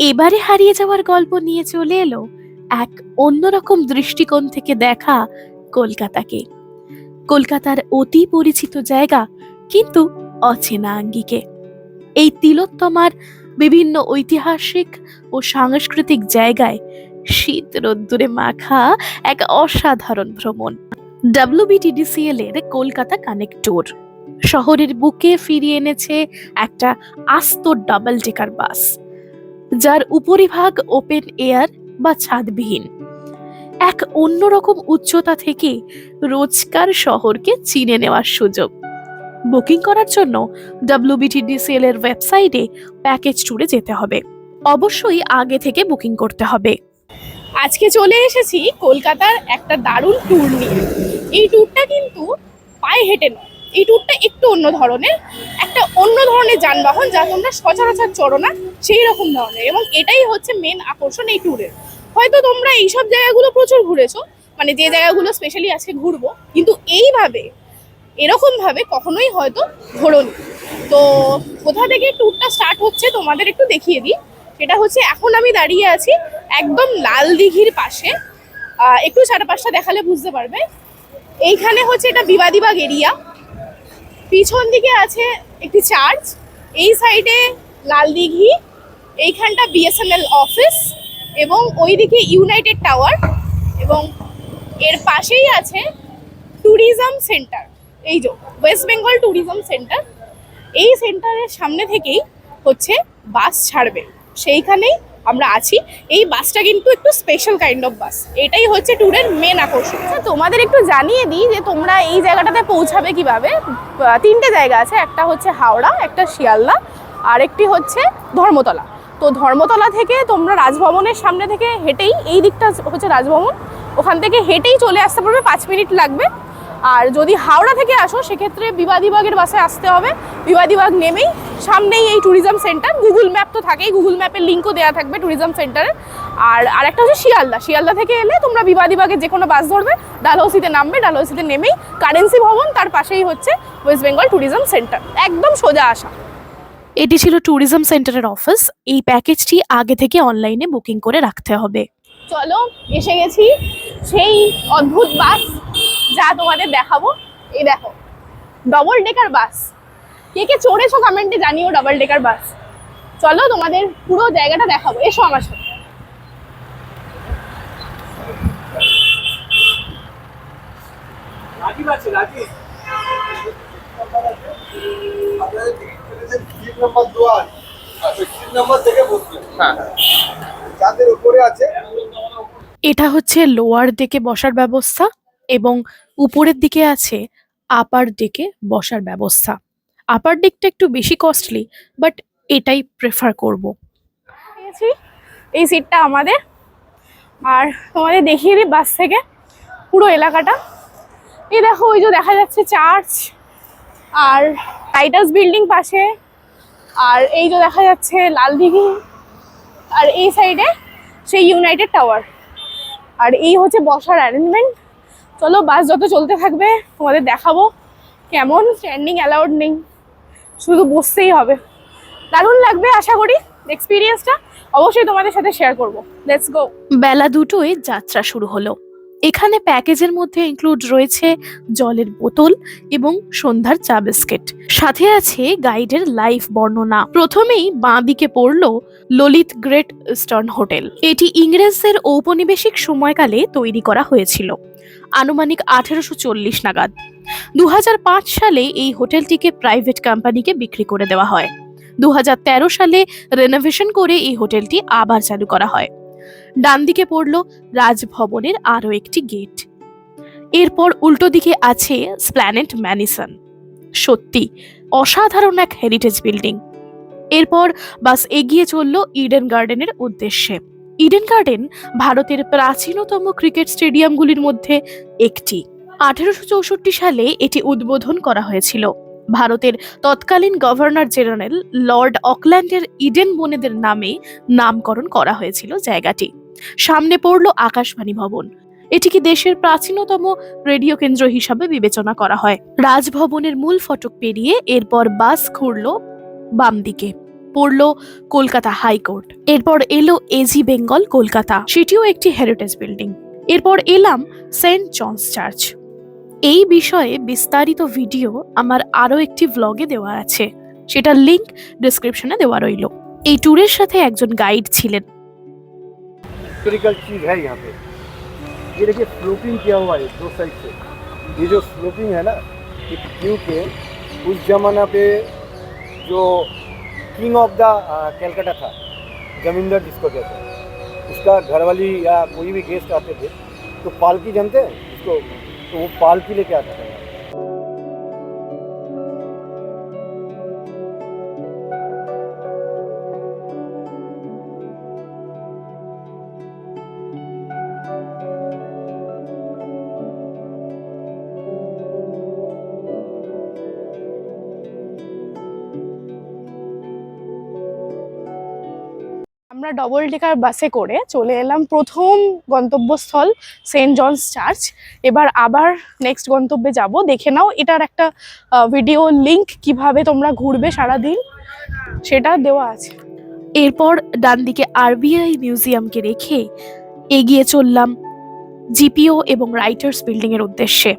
এবারে হারিয়ে যাওয়ার গল্প নিয়ে চলে এলো এক অন্যরকম দৃষ্টিকোণ থেকে দেখা কলকাতাকে। কলকাতার অতি পরিচিত জায়গা, কিন্তু অচেনা আঙ্গিকে। এই তিলোত্তমার বিভিন্ন ঐতিহাসিক ও সাংস্কৃতিক জায়গায় শীত রোদ্দুরে মাখা এক অসাধারণ ভ্রমণ। ডাব্লিউবিটিডিসিএল এর কলকাতা কানেক্ট ট্যুর। শহরের বুকে ফিরিয়ে এনেছে একটা আস্ত ডাবল ডেকার বাস যার উপরিভাগ ওপেন এয়ার বা ছাদবিহীন। এক অন্যরকম উচ্চতা থেকে রোজকার শহরকে চিনে নেওয়ার সুযোগ। বুকিং করার জন্য ডাব্লিউবিটিডিসিএল এর ওয়েবসাইটে প্যাকেজ ট্যুরে যেতে হবে। অবশ্যই আগে থেকে বুকিং করতে হবে। আজকে চলে এসেছি কলকাতার একটা দারুণ ট্যুর নিয়ে। এই ট্যুরটা কিন্তু পায়ে হেঁটে নয়। এই ট্যুরটা একটু অন্য ধরনের। একটা অন্য ধরনের যানবাহন যা তোমরা সচরাচর চড়ো না, সেই রকম ধরনের। এবং এটাই হচ্ছে মেন আকর্ষণ এই ট্যুরের হয়তো তোমরা এইসব জায়গাগুলো প্রচুর ঘুরেছো মানে যে জায়গাগুলো স্পেশালি আজকে ঘুরবো, কিন্তু এইভাবে এরকম ভাবে কখনোই হয়তো ঘোরোনি। তো কোথা থেকে ট্যুরটা স্টার্ট হচ্ছে তোমাদের একটু দেখিয়ে দিই। সেটা হচ্ছে এখন আমি দাঁড়িয়ে আছি একদম লাল দিঘির পাশে। একটু চারপাশটা দেখালে বুঝতে পারবে। এইখানে হচ্ছে এটা বিবাদিবাগ এরিয়া পিছন দিকে আছে একটি চার্চ, এই সাইডে লাল দিঘি, এইখানটা বিএসএনএল অফিস এবং ওইদিকে ইউনাইটেড টাওয়ার এবং এর পাশেই আছে ট্যুরিজম সেন্টার এই যে ওয়েস্ট বেঙ্গল ট্যুরিজম সেন্টার এই সেন্টারের সামনে থেকেই হচ্ছে বাস ছাড়বে। সেইখানেই আমরা আছি। এই বাসটা কিন্তু একটু স্পেশাল কাইন্ড অফ বাস এটাই হচ্ছে ট্যুরের মেন আকর্ষণ। আচ্ছা, তোমাদের একটু জানিয়ে দিই যে তোমরা এই জায়গাটাতে পৌঁছাবে কীভাবে। তিনটে জায়গা আছে একটা হচ্ছে হাওড়া একটা শিয়ালদা আরেকটি হচ্ছে ধর্মতলা। তো ধর্মতলা থেকে তোমরা রাজভবনের সামনে থেকে হেঁটেই এই দিকটা হচ্ছে রাজভবন। ওখান থেকে হেঁটেই চলে আসতে পারবে পাঁচ মিনিট লাগবে। আর যদি হাওড়া থেকে আসো সেক্ষেত্রে বিবাদীবাগের বাসে আসতে হবে। বিবাদীবাগ নেমেই সামনেই এই ট্যুরিজম সেন্টার গুগল ম্যাপ তো থাকেই গুগল ম্যাপের লিঙ্কও দেওয়া থাকবে ট্যুরিজম সেন্টারের আর আরেকটা হচ্ছে শিয়ালদা। শিয়ালদা থেকে এলে তোমরা বিবাদীবাগে যে কোনো বাস ধরবে ডালহৌসিতে নামবে ডালহৌসিতে নেমেই কারেন্সি ভবন তার পাশেই হচ্ছে ওয়েস্ট বেঙ্গল ট্যুরিজম সেন্টার একদম সোজা আসা। এটি ছিল ট্যুরিজম সেন্টারের অফিস এই প্যাকেজটি আগে থেকে অনলাইনে বুকিং করে রাখতে হবে। চলো এসে গেছি সেই অদ্ভুত বাস। যা তোমাদের দেখাবো এই দেখো ডবল ডেকার বাস কে কে চড়েছো কমেন্টে জানিও ডবল ডেকার বাস চলো তোমাদের পুরো জায়গাটা দেখাবো এসো আমার সাথে। এটা হচ্ছে লোয়ার ডেকে বসার ব্যবস্থা। এবং উপরের দিকে আছে আপার ডেকে বসার ব্যবস্থা। আপার ডেকটা একটু বেশি কস্টলি বাট এটাই প্রেফার করব। এই সিটটা আমাদের। আর তোমাদের দেখিয়ে দিই বাস থেকে পুরো এলাকাটা। এই দেখো, ওই যে দেখা যাচ্ছে চার্চ আর টাইটাস বিল্ডিং পাশে। আর এই যে দেখা যাচ্ছে লাল দিঘি। আর এই সাইডে সেই ইউনাইটেড টাওয়ার আর এই হচ্ছে বসার অ্যারেঞ্জমেন্ট চলো বাস যত চলতে থাকবে, তোমাদের দেখাবো কেমন স্ট্যান্ডিং অ্যালাউড নেই। শুধু বসতেই হবে। দারুণ লাগবে, আশা করি এক্সপিরিয়েন্সটা অবশ্যই তোমাদের সাথে শেয়ার করব। লেটস গো বেলা দুটোয় যাত্রা শুরু হলো। এখানে প্যাকেজের মধ্যে ইনক্লুড রয়েছে জলের বোতল এবং সন্ধ্যার চা বিস্কিট। সাথে আছে গাইডের লাইফ বর্ণনা। প্রথমেই বাঁ দিকে পড়ল ললিত গ্রেট ইস্টার্ন হোটেল। এটি ইংরেজদের ঔপনিবেশিক সময়কালে তৈরি করা হয়েছিল। আনুমানিক আঠেরোশো চল্লিশ নাগাদ। দু হাজার পাঁচ সালে এই হোটেলটিকে প্রাইভেট কোম্পানিকে বিক্রি করে দেওয়া হয়। দু হাজার তেরো সালে রেনোভেশন করে এই হোটেলটি আবার চালু করা হয়। ডান দিকে পড়ল রাজভবনের আরও একটি গেট। এরপর উল্টো দিকে আছে স্প্ল্যানেট ম্যানিসন। সত্যি, অসাধারণ এক হেরিটেজ বিল্ডিং। এরপর বাস এগিয়ে চলল ইডেন গার্ডেনের উদ্দেশ্যে। ইডেন গার্ডেন ভারতের প্রাচীনতম ক্রিকেট স্টেডিয়ামগুলির মধ্যে একটি। আঠেরোশো চৌষট্টি সালে এটি উদ্বোধন করা হয়েছিল। ভারতের তৎকালীন গভর্নর জেনারেল লর্ড অকল্যান্ডের ইডেন বনেদের নামে নামকরণ করা হয়েছিল জায়গাটি। সামনে পড়ল আকাশবাণী ভবন। এটিকে দেশের প্রাচীনতম রেডিও কেন্দ্র হিসাবে বিবেচনা করা হয়। রাজভবনের মূল ফটক পেরিয়ে এরপর বাস ঘুরল বাম দিকে। পড়ল কলকাতা হাইকোর্ট। এরপর এলো এজি বেঙ্গল কলকাতা। সেটিও একটি হেরিটেজ বিল্ডিং এরপর এলাম সেন্ট জনস চার্চ। এই বিষয়ে বিস্তারিত ভিডিও আমার আরও একটি ভ্লগে দেওয়া আছে। সেটার লিংক ডিসক্রিপশনে দেওয়া রইল। এই ট্যুরের সাথে একজন গাইড ছিলেন। हिस्टोरिकल चीज़ है यहाँ पे। ये देखिए स्लोपिंग किया हुआ है दो साइड से। ये जो स्लोपिंग है ना, ये क्योंकि उस जमाना पे जो किंग ऑफ़ द कैलकाटा था, जमींदर जिसको कहते हैं, उसका घरवाली या कोई भी गेस्ट आते थे तो पालकी जानते हैं? उसको तो वो पालकी लेके आता था? ডবল ডেকার বাসে করে চলে এলাম প্রথম গন্তব্যস্থল সেন্ট জনস চার্চ এবার আবার নেক্সট গন্তব্যে যাব। দেখে নাও, এটার একটা ভিডিও লিংক কীভাবে তোমরা ঘুরবে সারা দিন সেটা দেওয়া আছে। এরপর ডান দিকে আরবিআই মিউজিয়ামকে রেখে এগিয়ে চললাম জিপিও এবং রাইটার্স বিল্ডিং এর উদ্দেশ্যে।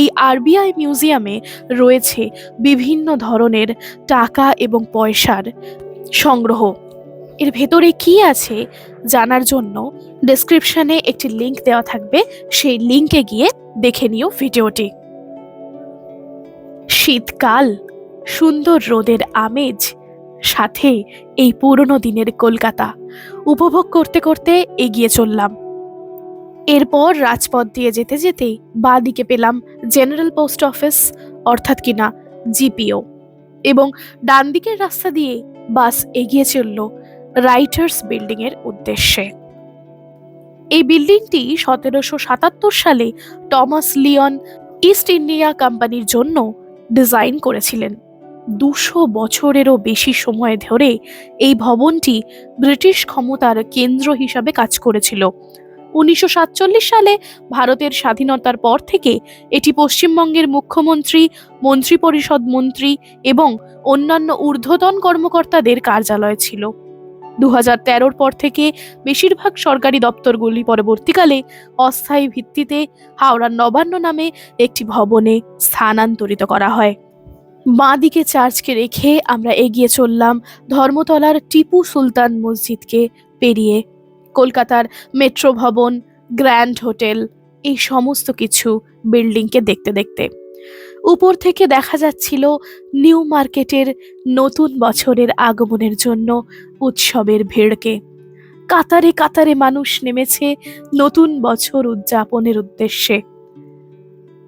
এই আরবিআই মিউজিয়ামে রয়েছে বিভিন্ন ধরনের টাকা এবং পয়সার সংগ্রহ। এর ভেতরে কি আছে জানার জন্য ডেসক্রিপশনে একটি লিংক দেওয়া থাকবে। সেই লিংকে গিয়ে দেখে নিও ভিডিওটি। শীতকাল, সুন্দর রোদের আমেজ, সাথে এই পুরনো দিনের কলকাতা। উপভোগ করতে করতে এগিয়ে চললাম। এরপর রাজপথ দিয়ে যেতে যেতেই বাঁ দিকে পেলাম জেনারেল পোস্ট অফিস অর্থাৎ কিনা জিপিও এবং ডান দিকের রাস্তা দিয়ে বাস এগিয়ে চলল রাইটার্স বিল্ডিং এর উদ্দেশ্যে। এই বিল্ডিংটি সতেরোশো সাতাত্তর সালে টমাস লিওন ইস্ট ইন্ডিয়া কোম্পানির জন্য ডিজাইন করেছিলেন। দুশো বছরেরও বেশি সময় ধরে এই ভবনটি ব্রিটিশ ক্ষমতার কেন্দ্র হিসাবে কাজ করেছিল। উনিশশো সাতচল্লিশ সালে ভারতের স্বাধীনতার পর থেকে এটি পশ্চিমবঙ্গের মুখ্যমন্ত্রী, মন্ত্রিপরিষদ মন্ত্রী এবং অন্যান্য ঊর্ধ্বতন কর্মকর্তাদের কার্যালয় ছিল। দু হাজার পর থেকে বেশিরভাগ সরকারি দপ্তরগুলি পরবর্তীকালে অস্থায়ী ভিত্তিতে হাওড়ার নবান্ন নামে একটি ভবনে স্থানান্তরিত করা হয়। বাঁ দিকে চার্চকে রেখে আমরা এগিয়ে চললাম ধর্মতলার টিপু সুলতান মসজিদকে পেরিয়ে। কলকাতার মেট্রো ভবন, গ্র্যান্ড হোটেল, এই সমস্ত কিছু বিল্ডিংকে দেখতে দেখতে। উপর থেকে দেখা যাচ্ছিল নিউ মার্কেটের নতুন বছরের আগমনের জন্য উৎসবের ভিড়কে। কাতারে কাতারে মানুষ নেমেছে নতুন বছর উদযাপনের উদ্দেশ্যে।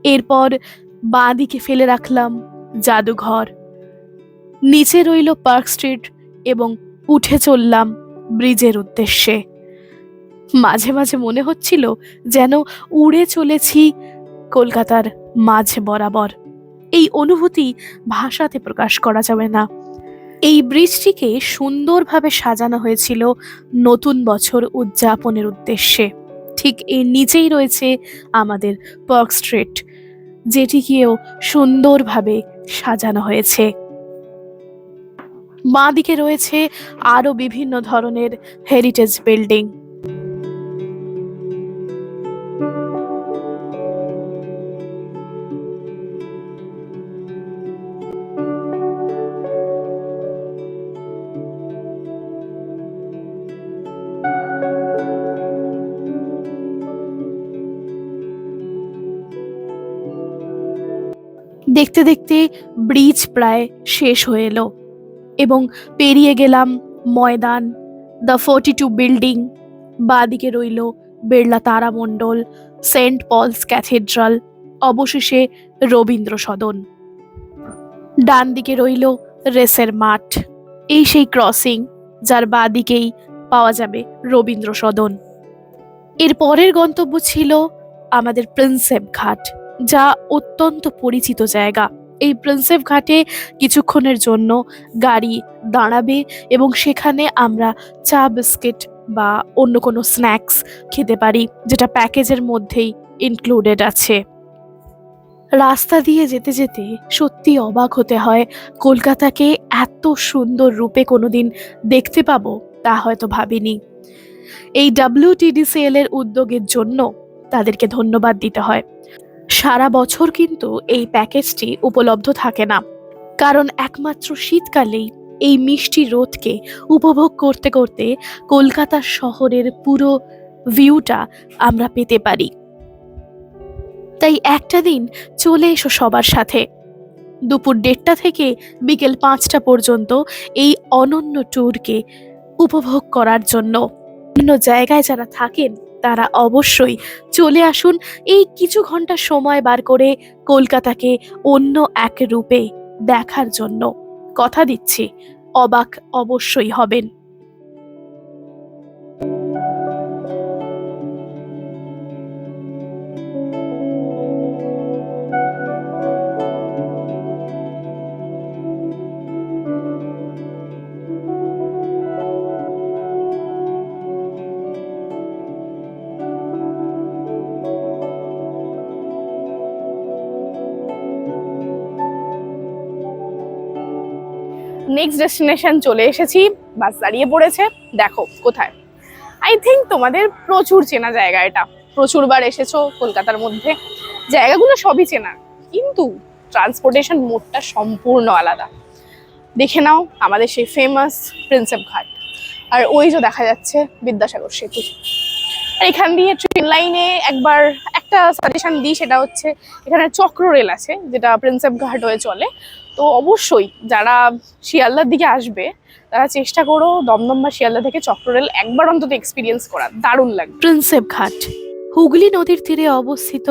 এরপর বাঁ দিকে ফেলে রাখলাম জাদুঘর। নিচে রইল পার্ক স্ট্রিট এবং উঠে চললাম ব্রিজের উদ্দেশ্যে। মাঝে মাঝে মনে হচ্ছিল যেন উড়ে চলেছি কলকাতার মাঝ বরাবর। এই অনুভূতি ভাষাতে প্রকাশ করা যাবে না। এই ব্রিজটিকে সুন্দরভাবে সাজানো হয়েছিল নতুন বছর উদযাপনের উদ্দেশ্যে। ঠিক এর নিচেই রয়েছে আমাদের পার্ক স্ট্রিট যেটিকেও সুন্দরভাবে সাজানো হয়েছে। বাঁ দিকে রয়েছে আরও বিভিন্ন ধরনের হেরিটেজ বিল্ডিং দেখতে দেখতে ব্রিজ প্রায় শেষ হয়ে এলো এবং পেরিয়ে গেলাম Maidan the forty two building বাদিকে রইল বিড়লা তারামণ্ডল, সেন্ট পলস ক্যাথেড্রাল, অবশেষে রবীন্দ্র সদন। ডান দিকে রইল রেসের মাঠ, এই সেই ক্রসিং যার বাদিকেই পাওয়া যাবে রবীন্দ্র সদন। এর পরের গন্তব্য ছিল আমাদের প্রিন্সেপ ঘাট। যা অত্যন্ত পরিচিত জায়গা। এই প্রিন্সেপ ঘাটে কিছুক্ষণের জন্য গাড়ি দাঁড়াবে এবং সেখানে আমরা চা, বিস্কিট বা অন্য কোনো স্ন্যাক্স খেতে পারি, যেটা প্যাকেজের মধ্যেই ইনক্লুডেড আছে। রাস্তা দিয়ে যেতে যেতে সত্যি অবাক হতে হয়, কলকাতাকে এত সুন্দর রূপে কোনোদিন দেখতে পাবো তা হয়তো ভাবিনি। এই ডাব্লিউটিডিসিএল এর উদ্যোগের জন্য তাদেরকে ধন্যবাদ দিতে হয়। সারা বছর কিন্তু এই প্যাকেজটি উপলব্ধ থাকে না। কারণ একমাত্র শীতকালেই এই মিষ্টি রোদকে উপভোগ করতে করতে কলকাতা শহরের পুরো ভিউটা আমরা পেতে পারি। তাই একটা দিন চলে এসো সবার সাথে। দুপুর দেড়টা থেকে বিকেল পাঁচটা পর্যন্ত এই অনন্য ট্যুরকে উপভোগ করার জন্য। বিভিন্ন জায়গায় যারা থাকেন তারা অবশ্যই চলে আসুন। এই কিছু ঘণ্টা সময় বার করে কলকাতাকে অন্য এক রূপে দেখার জন্য। কথা দিচ্ছি। অবাক অবশ্যই হবেন। নেক্সট ডেস্টিনেশন চলে এসেছি, বাস দাঁড়িয়ে পড়েছে, দেখো কোথায়। আই থিঙ্ক তোমাদের প্রচুর চেনা জায়গা এটা। প্রচুরবার এসেছ কলকাতার মধ্যে। জায়গাগুলো সবই চেনা, কিন্তু ট্রান্সপোর্টেশন মোডটা সম্পূর্ণ আলাদা। দেখে নাও আমাদের সেই ফেমাস প্রিন্সেপ ঘাট আর ওই যে দেখা যাচ্ছে বিদ্যাসাগর সেতু। আর এখান দিয়ে ট্রেন লাইনে একবার একটা সাজেশন দিই, সেটা হচ্ছে এখানে চক্র রেল আছে, যেটা প্রিন্সেপ ঘাট হয়ে চলে। তো অবশ্যই যারা শিয়ালদার দিকে আসবে, তারা চেষ্টা করো দমদম বা শিয়ালদা থেকে চক্ররেল একবার অন্তত এক্সপিরিয়েন্স করার। দারুণ লাগবে। প্রিন্সেপ ঘাট হুগলি নদীর তীরে অবস্থিত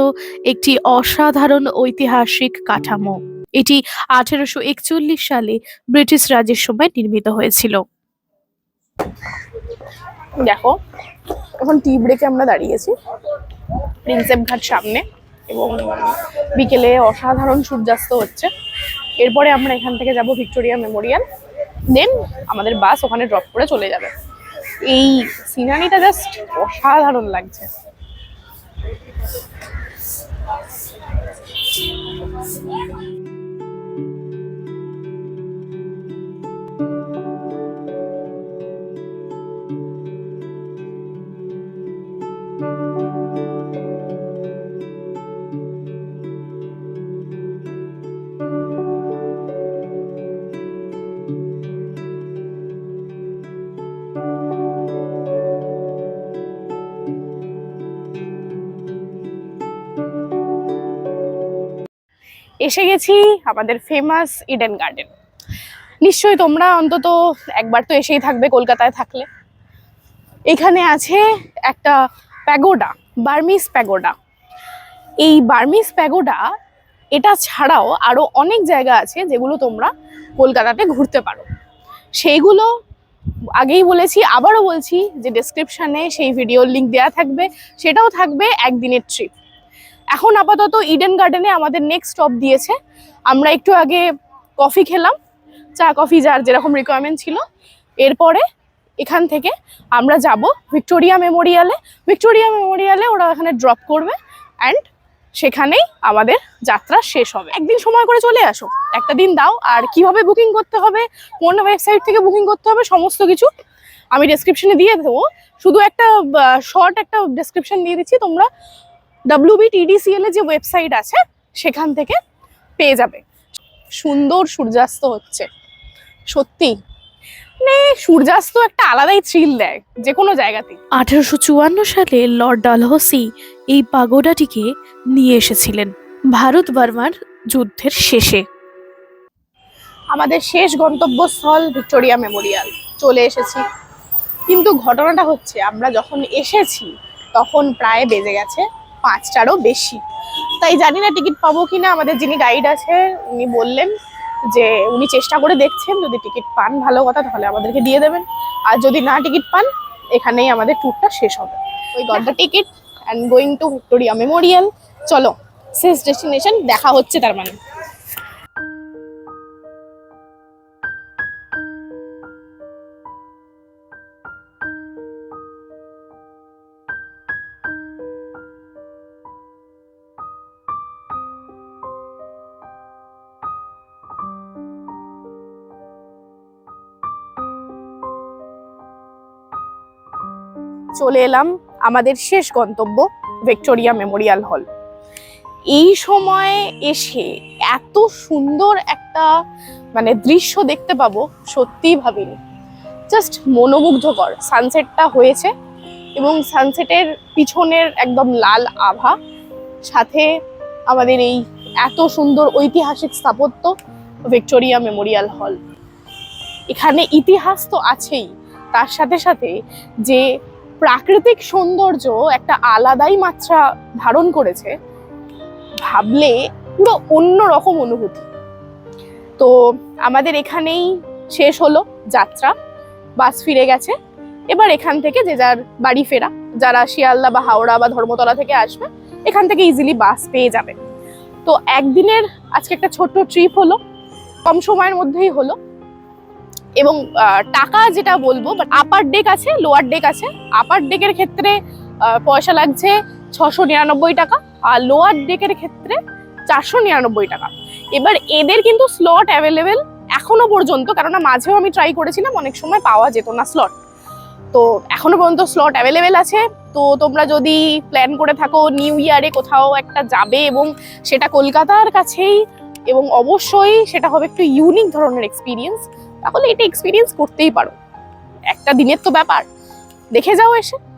একটি অসাধারণ ঐতিহাসিক কাঠামো। এটি আঠেরোশো একচল্লিশ সালে ব্রিটিশ রাজের সময় নির্মিত হয়েছিল। দেখো, এখন টি ব্রেকে আমরা দাঁড়িয়েছি। প্রিন্সেপ ঘাট সামনে এবং বিকেলে অসাধারণ সূর্যাস্ত হচ্ছে। এরপরে আমরা এখান থেকে যাব ভিক্টোরিয়া মেমোরিয়াল। দেন আমাদের বাস ওখানে ড্রপ করে চলে যাবে। এই সিনারিটা জাস্ট অসাধারণ লাগছে। এসে গেছি আমাদের ফেমাস ইডেন গার্ডেন নিশ্চয়ই তোমরা অন্তত একবার তো এসেই থাকবে কলকাতায় থাকলে। এখানে আছে একটা প্যাগোডা, বার্মিস প্যাগোডা। এই বার্মিস প্যাগোডা, এটা ছাড়াও আরও অনেক জায়গা আছে যেগুলো তোমরা কলকাতাতে ঘুরতে পারো। সেইগুলো আগেই বলেছি, আবারও বলছি যে ডেসক্রিপশনে সেই ভিডিওর লিঙ্ক দেওয়া থাকবে। সেটাও থাকবে একদিনের ট্রিপ এখন আপাতত ইডেন গার্ডেনে আমাদের নেক্সট স্টপ দিয়েছে। আমরা একটু আগে কফি খেলাম, চা কফি যার যেরকম রিকোয়ারমেন্ট ছিল। এরপরে এখান থেকে আমরা যাব ভিক্টোরিয়া মেমোরিয়ালে ভিক্টোরিয়া মেমোরিয়ালে ওরা এখানে ড্রপ করবে অ্যান্ড সেখানেই আমাদের যাত্রা শেষ হবে। একদিন সময় করে চলে আসো। একটা দিন দাও। আর কীভাবে বুকিং করতে হবে, কোন ওয়েবসাইট থেকে বুকিং করতে হবে, সমস্ত কিছু আমি ডেসক্রিপশনে দিয়ে দেবো। শুধু একটা শর্ট একটা ডেসক্রিপশন দিয়ে দিচ্ছি। তোমরা ডাব্লিউবিটিডিসিএল এর যে ওয়েবসাইট আছে সেখান থেকে পেয়ে যাবে। সুন্দর সূর্যাস্ত হচ্ছে। সত্যি। মানে সূর্যাস্ত একটা আলাদাই থ্রিল দেয় যে কোনো জায়গাতেই। আঠারোশো চুয়ান্ন সালে লর্ড ডালহসি এই পাগোডাটিকে নিয়ে এসেছিলেন ভারত বর্মার যুদ্ধের শেষে। আমাদের শেষ গন্তব্যস্থল ভিক্টোরিয়া মেমোরিয়াল চলে এসেছি। কিন্তু ঘটনাটা হচ্ছে আমরা যখন এসেছি তখন প্রায় বেজে গেছে পাঁচটারও বেশি। তাই জানি না টিকিট পাবো কি না আমাদের যিনি গাইড আছে, উনি বললেন যে উনি চেষ্টা করে দেখছেন, যদি টিকিট পান, ভালো কথা, তাহলে আমাদেরকে দিয়ে দেবেন। আর যদি না টিকিট পান, এখানেই আমাদের ট্যুরটা শেষ হবে। ওই Gadda ticket and going to Victoria memorial চলো, শেষ ডেস্টিনেশন দেখা হচ্ছে তার মানে। চলে এলাম আমাদের শেষ গন্তব্য ভিক্টোরিয়া মেমোরিয়াল হল। এই সময় এসে এত সুন্দর একটা মানে দৃশ্য দেখতে পাবো সত্যিই ভাবিনি। জাস্ট মনোমুগ্ধকর। সানসেটটা হয়েছে এবং সানসেটের পিছনের একদম লাল আভা, সাথে আমাদের এই এত সুন্দর ঐতিহাসিক স্থাপত্য ভিক্টোরিয়া মেমোরিয়াল হল। এখানে ইতিহাস তো আছেই, তার সাথে সাথে যে প্রাকৃতিক সৌন্দর্য একটা আলাদাই মাত্রা ধারণ করেছে, ভাবলে পুরো অন্য রকম অনুভূতি। তো আমাদের এখানেই শেষ হলো যাত্রা, বাস ফিরে গেছে। এবার এখান থেকে যে যার বাড়ি ফেরা, যারা শিয়ালদা বা হাওড়া বা ধর্মতলা থেকে আসবে, এখান থেকে ইজিলি বাস পেয়ে যাবে। তো একদিনের আজকে একটা ছোট্ট ট্রিপ হলো, কম সময়ের মধ্যেই হলো। এবং টাকা যেটা বলব আপার ডেক আছে লোয়ার ডেক আছে। আপার ডেকের ক্ষেত্রে পয়সা লাগছে ছশো নিরানব্বই টাকা, আর লোয়ার ডেকের ক্ষেত্রে চারশো নিরানব্বই টাকা। এবার এদের কিন্তু স্লট অ্যাভেলেবেল এখনও পর্যন্ত, কেননা মাঝেও আমি ট্রাই করেছিলাম, অনেক সময় পাওয়া যেত না স্লট তো এখনও পর্যন্ত স্লট অ্যাভেলেবেল আছে। তো তোমরা যদি প্ল্যান করে থাকো নিউ ইয়ারে কোথাও একটা যাবে এবং সেটা কলকাতার কাছেই, এবং অবশ্যই সেটা হবে একটু ইউনিক ধরনের এক্সপিরিয়েন্স তাহলে এটা এক্সপিরিয়েন্স করতেই পারো। একটা দিনের তো ব্যাপার। দেখে যাও এসে।